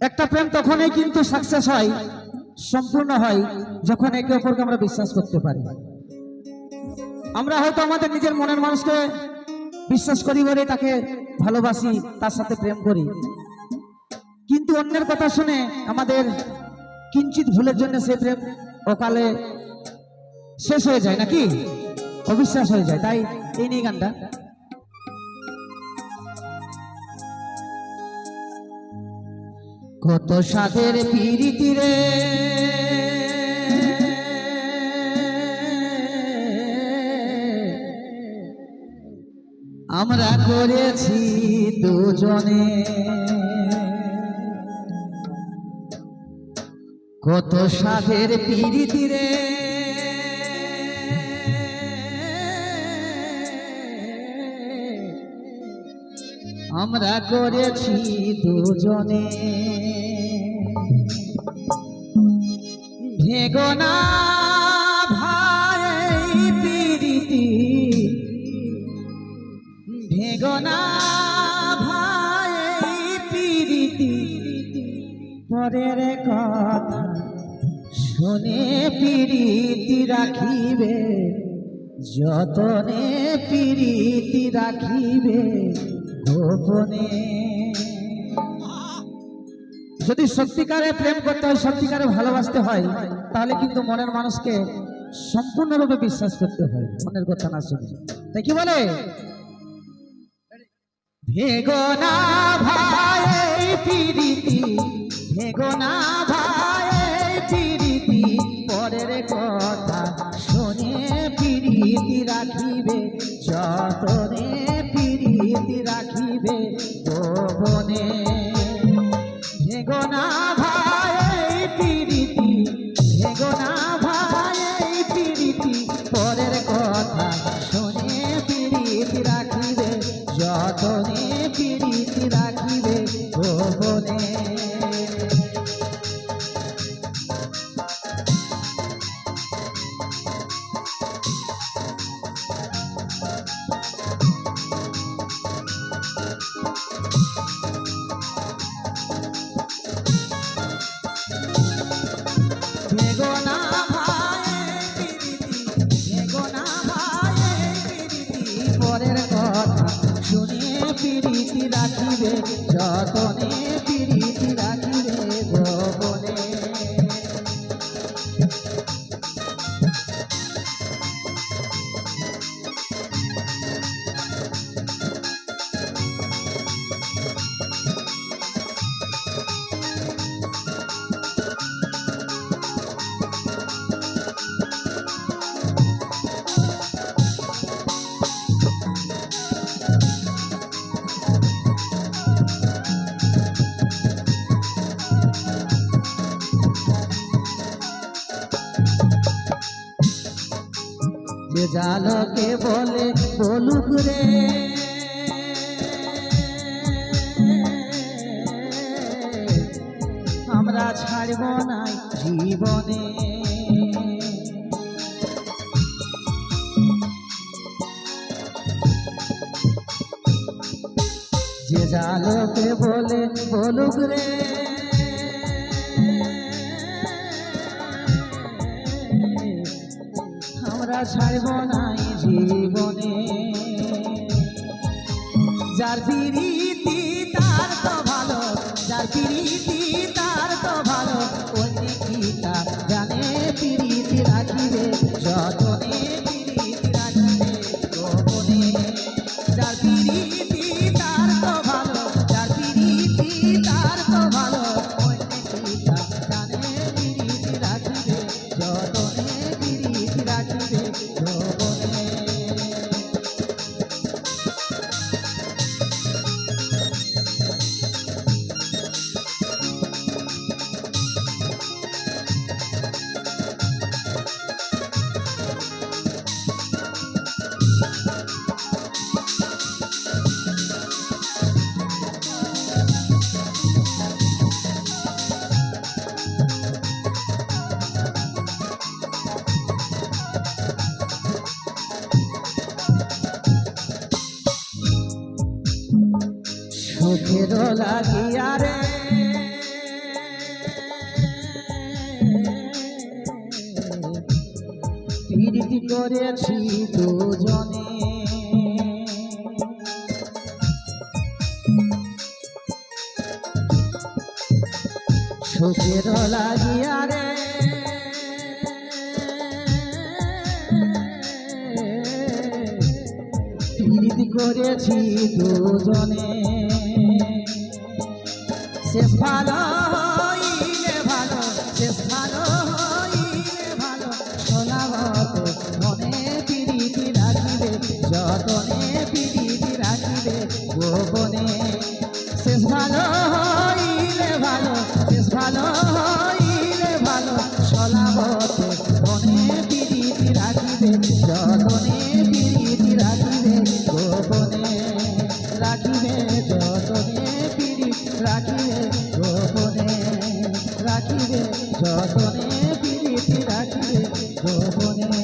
একটা প্রেম তখনই কিন্তু সাকসেস হয়, সম্পূর্ণ হয়, যখন একে অপরকে আমরা বিশ্বাস করতে পারি। আমরা হয়তো আমাদের নিজের মনের মানুষকে বিশ্বাস করি বলে তাকে ভালোবাসি, তার সাথে প্রেম করি। কিন্তু অন্যের কথা শুনে আমাদের কিঞ্চিত ভুলের জন্য সে প্রেম অকালে শেষ হয়ে যায় নাকি? অবিশ্বাস হয়ে যায়। তাই এই নিয়ে গানটা। কত সাধের পিড়িতি রে। আমরা করেছি দুজনে। কত সাধের পিড়িতি রে। আমরা করেছি দুজনে। ভেগনা ভাই পিরিতি। ভেগনা ভাই পিরিতি। পরের কথা শুনে পিরিতি রাখিবে, যতনে পিরিতি রাখিবে যদি সত্যিকারে প্রেম করতে হয়, সত্যিকারে ভালোবাসতে হয়, তাহলে কিন্তু মনের মানুষকে সম্পূর্ণরূপে বিশ্বাস করতে হয়, মনের কথা না শুনে। তাই কি বলে? ভেগনা ভাই ভেগনা রাখিবে গোপনে যতনে যে জালকে বলে বলুক রে। আমরা ছাড়ব না জীবনে। যে জালকে বলে বলুক রে। আমরা ছাড়ব নাই জীবনে। যার পিরিতি চোখের লাগিয়া রে। প্রীতি করেছি দুজনে। চোখের লাগিয়া রে। করেছি দুজনে। শেষ ভালো ভালো শেষ ভালো হইলে মনে পিড়িতি রাখিবে যতনে পিড়িতি রাখিবে গোপনে রাখিবে